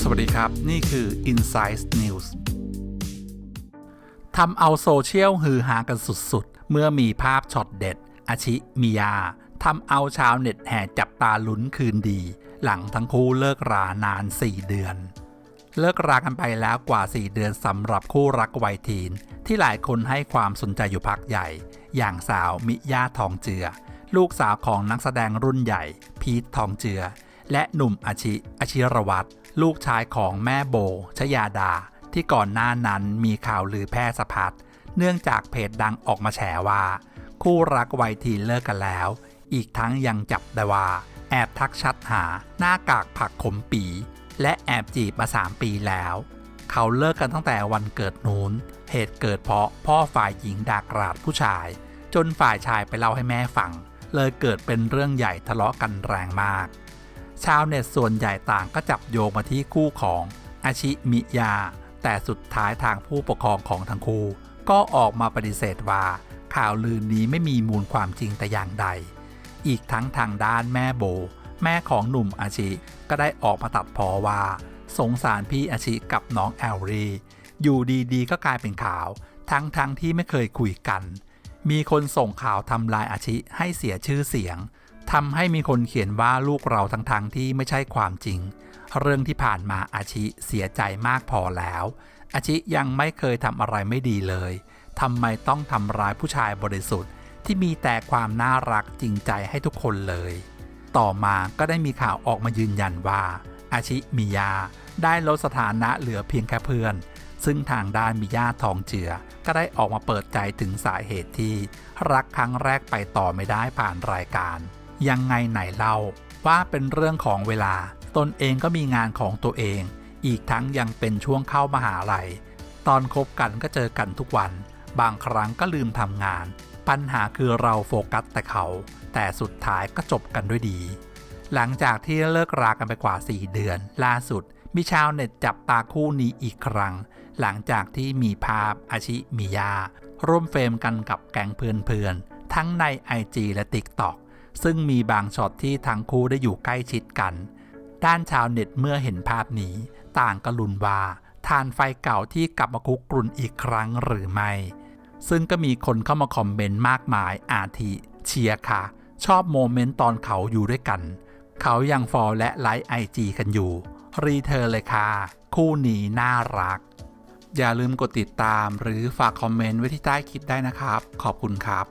สวัสดีครับ นี่คือ Insight News ทำเอาโซเชียลฮือฮากันสุดๆ เมื่อมีภาพช็อตเด็ด อาชิมิยาทำเอาชาวเน็ตแห่จับตาลุ้นคืนดี หลังทั้งคู่เลิกรานาน 4 เดือน เลิกรากันไปแล้วกว่า 4 เดือนสำหรับคู่รักวัยทีน ที่หลายคนให้ความสนใจอยู่พักใหญ่ อย่างสาวมิยาทองเจือ ลูกสาวของนักแสดงรุ่นใหญ่ พีททองเจือ และหนุ่มอาชิอาชิรวัตรลูกชายของแม่โบ ชยาดา ที่ก่อนหน้านั้นมีข่าวลือแพร่สะพัดเนื่องจากเพจดังออกมาแฉว่า คู่รักวัยทีเลิกกันแล้ว อีกทั้งยังจับได้ว่า แอบทักชัดหาหน้ากากผักขมปี และแอบจีบมา 3 ปีแล้ว เขาเลิกกันตั้งแต่วันเกิดนู้นเหตุเกิดเพราะพ่อฝ่ายหญิงด่ากราดผู้ชาย จนฝ่ายชายไปเล่าให้แม่ฟัง เลยเกิดเป็นเรื่องใหญ่ทะเลาะกันแรงมาก ชาวเน็ตส่วนใหญ่ต่างก็จับโยงมาที่คู่ของอาชิมิยา แต่สุดท้ายทางผู้ปกครองของทั้งคู่ ก็ออกมาปฏิเสธว่า ข่าวลือนี้ไม่มีมูลความจริงแต่อย่างใด อีกทั้งทางด้านแม่โบ แม่ของหนุ่มอาชิก็ได้ออกมาตัดพอว่า สงสารพี่อาชิกับน้องแอลรีอยู่ดีๆก็กลายเป็นข่าว ทั้งๆทที่ไม่เคยคุยกัน มีคนส่งข่าวทำลายอาชิให้เสียชื่อเสียงทำให้มีคนเขียนว่าลูกเราทั้งๆทที่ไม่ใช่ความจริง เรื่องที่ผ่านมาอาชิเสียใจมากพอแล้ว อาชิยังไม่เคยทำอะไรไม่ดีเลยทำไมต้องทำร้ายผู้ชายบริสุทธิ์ ที่มีแต่ความน่ารักจริงใจให้ทุกคนเลย ต่อมาก็ได้มีข่าวออกมายืนยันว่า อาชิมิยาได้ลดสถานะเหลือเพียงแค่เพื่อน ซึ่งทางด้านมิยาทองเจือ ก็ได้ออกมาเปิดใจถึงสาเหตุที่รักครั้งแรกไปต่อไม่ได้ผ่านรายการ ยังไงไหนเล่าว่าเป็นเรื่องของเวลา ตนเองก็มีงานของตัวเอง อีกทั้งยังเป็นช่วงเข้ามหาลัย ตอนคบกันก็เจอกันทุกวัน บางครั้งก็ลืมทำงาน ปัญหาคือเราโฟกัสแต่เขา แต่สุดท้ายก็จบกันด้วยดี หลังจากที่เลิกรากันไปกว่า 4 เดือน ล่าสุด มีชาวเน็ตจับตาคู่นี้อีกครั้ง หลังจากที่มีภาพอาชิมิยา ร่วมเฟรมกันกับแก๊งเพื่อนๆ ทั้งใน IG และ TikTok ซึ่งมีบางช็อตที่ทั้งคู่ได้อยู่ใกล้ชิดกัน ด้านชาวเน็ตเมื่อเห็นภาพนี้ ต่างก็ลุ้นว่าทานไฟเก่าที่กลับมาคุกกรุ่นอีกครั้งหรือไม่ ซึ่งก็มีคนเข้ามาคอมเมนต์มากมายอาทิเชียร์ค่ะ ชอบโมเมนต์ตอนเขาอยู่ด้วยกัน เขายังฟอลและไลค์ไอจีกันอยู่ รีเธอเลยค่ะ คู่นี้น่ารัก อย่าลืมกดติดตามหรือฝากคอมเมนต์ไว้ที่ใต้คลิปได้นะครับ ขอบคุณครับ